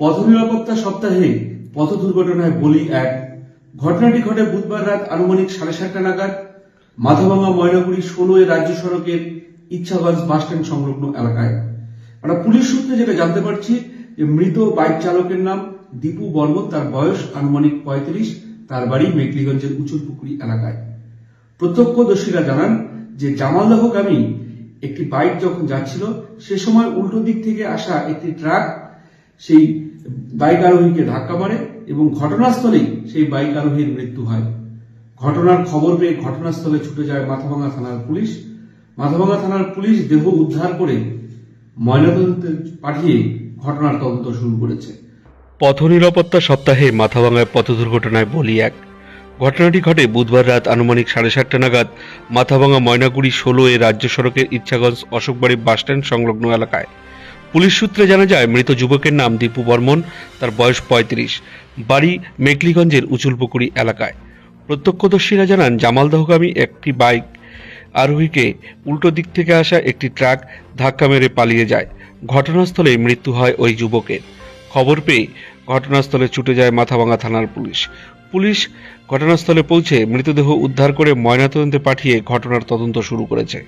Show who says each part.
Speaker 1: পথ নিরাপত্তা সপ্তাহে পথ দুর্ঘটনায় বলি এক। ঘটনাটি ঘটে বুধবার রাত আনুমানিক সাড়ে সাতটা নাগাদ। মাথাভাঙা ময়নাগুড়ি ষোলো এ রাজ্য সড়কের ইচ্ছাগঞ্জ বাসস্ট্যান্ড সংলগ্ন এলাকায়। আমরা পুলিশ সূত্রে যেটা জানতে পারছি যে মৃত বাইক চালকের নাম দীপু বর্মন, তার বয়স আনুমানিক পঁয়ত্রিশ, তার বাড়ি মেকলিগঞ্জের উচুরপুকুরি এলাকায়। প্রত্যক্ষদর্শীরা জানান যে জামালদহগামী একটি বাইক যখন যাচ্ছিল, সে সময় উল্টো দিক থেকে আসা একটি ট্রাক, সেই বাইক আরোহীকে ধাক্কা মারে এবং ঘটনাস্থলেই সেই বাইক আরোহীর মৃত্যু হয়। ঘটনার খবর পেয়ে ঘটনাস্থলে ছুটে যায় মাথাভাঙা থানার পুলিশ। মাথাভাঙা থানার পুলিশ দেহ উদ্ধার করে ময়নাতদন্তে পাঠিয়ে ঘটনার তদন্ত শুরু করেছে।
Speaker 2: পথ নিরাপত্তা সপ্তাহে মাথাভাঙায় পথ দুর্ঘটনায় বলি এক। ঘটনাটি ঘটে বুধবার রাত আনুমানিক সাড়ে সাতটা নাগাদ মাথাভাঙা ময়নাগুড়ি ষোলো এ রাজ্য সড়কের ইচ্ছাগঞ্জ অশোকবাড়ি বাসস্ট্যান্ড সংলগ্ন এলাকায়। পুলিশ সূত্রে জানা যায়, মৃত যুবকের নাম দীপু বর্মন, তার বয়স পঁয়ত্রিশ, বাড়ি মেকলিগঞ্জের উচুলপুকুরি এলাকায়। প্রত্যক্ষদর্শীরা জানান, জামালদহগামী একটি বাইক আরোহীকে উল্টো দিক থেকে আসা একটি ট্রাক ধাক্কা মেরে পালিয়ে যায়। ঘটনাস্থলে মৃত্যু হয় ওই যুবকের। খবর পেয়ে ঘটনাস্থলে ছুটে যায় মাথাভাঙা থানার পুলিশ। পুলিশ ঘটনাস্থলে পৌঁছে মৃতদেহ উদ্ধার করে ময়নাতদন্তে পাঠিয়ে ঘটনার তদন্ত শুরু করেছে।